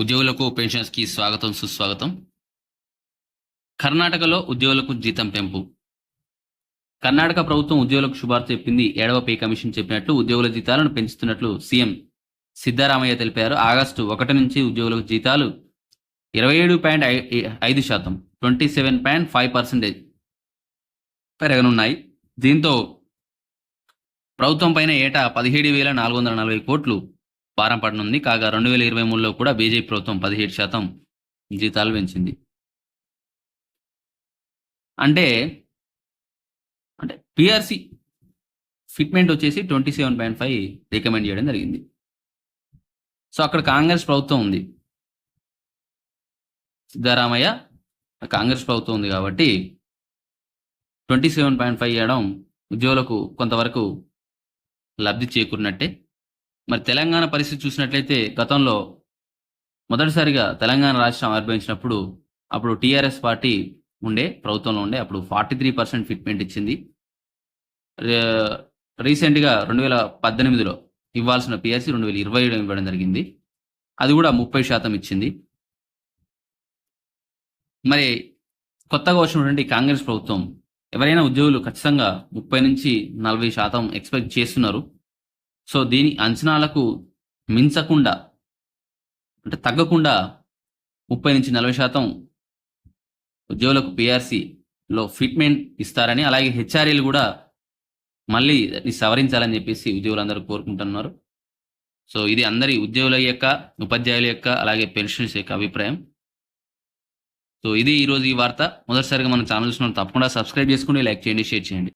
ఉద్యోగులకు పెన్షన్స్కి స్వాగతం సుస్వాగతం. కర్ణాటకలో ఉద్యోగులకు జీతం పెంపు. కర్ణాటక ప్రభుత్వం ఉద్యోగులకు శుభార్త చెప్పింది. ఏడవ పే కమిషన్ చెప్పినట్లు ఉద్యోగుల జీతాలను పెంచుతున్నట్లు సీఎం సిద్ధారామయ్య తెలిపారు. ఆగస్టు ఒకటి నుంచి ఉద్యోగులకు జీతాలు ఇరవై ఏడు పాయింట్ ఐదు శాతం twenty seven point five percentage పెరగనున్నాయి. దీంతో ప్రభుత్వం పైన ఏటా పదిహేడు వేల నాలుగు వందల నలభై కోట్లు భారం పడనుంది. కాగా రెండు వేల ఇరవై మూడులో కూడా బీజేపీ ప్రభుత్వం పదిహేడు శాతం జీతాలు పెంచింది. అంటే అంటే పిఆర్సి ఫిట్మెంట్ వచ్చేసి twenty seven point five recommend చేయడం జరిగింది. సో అక్కడ కాంగ్రెస్ ప్రభుత్వం ఉంది. సిద్ధారామయ్య కాంగ్రెస్ ప్రభుత్వం ఉంది కాబట్టి ట్వంటీ సెవెన్ పాయింట్ ఫైవ్ చేయడం ఉద్యోగులకు కొంతవరకు లబ్ధి చేకూరినట్టే. మరి తెలంగాణ పరిస్థితి చూసినట్లయితే గతంలో మొదటిసారిగా తెలంగాణ రాష్ట్రం ఆవిర్భవించినప్పుడు అప్పుడు టీఆర్ఎస్ పార్టీ ఉండే ప్రభుత్వంలో ఉండే అప్పుడు ఫార్టీ త్రీ పర్సెంట్ ఫిట్మెంట్ ఇచ్చింది. రీసెంట్గా రెండు వేల పద్దెనిమిదిలో ఇవ్వాల్సిన పిఆర్సీ రెండు వేల ఇరవై ఏడు ఇవ్వడం జరిగింది. అది కూడా ముప్పై శాతం ఇచ్చింది. మరి కొత్తగా వచ్చినటువంటి కాంగ్రెస్ ప్రభుత్వం ఎవరైనా ఉద్యోగులు ఖచ్చితంగా ముప్పై నుంచి నలభై శాతం ఎక్స్పెక్ట్ చేస్తున్నారు. సో దీని అంచనాలకు మించకుండా అంటే తగ్గకుండా ముప్పై నుంచి నలభై శాతం ఉద్యోగులకు పిఆర్సీలో ఫిట్మెంట్ ఇస్తారని అలాగే హెచ్ఆర్ఏలు కూడా మళ్ళీ సవరించాలని చెప్పేసి ఉద్యోగులందరూ కోరుకుంటున్నారు. సో ఇది అందరి ఉద్యోగుల యొక్క ఉపాధ్యాయుల యొక్క అలాగే పెన్షన్స్ యొక్క అభిప్రాయం. సో ఇది ఈరోజు ఈ వార్త. మొదటిసారిగా మన ఛానల్ చూసిన తప్పకుండా సబ్స్క్రైబ్ చేసుకోండి లైక్ చేయండి షేర్ చేయండి.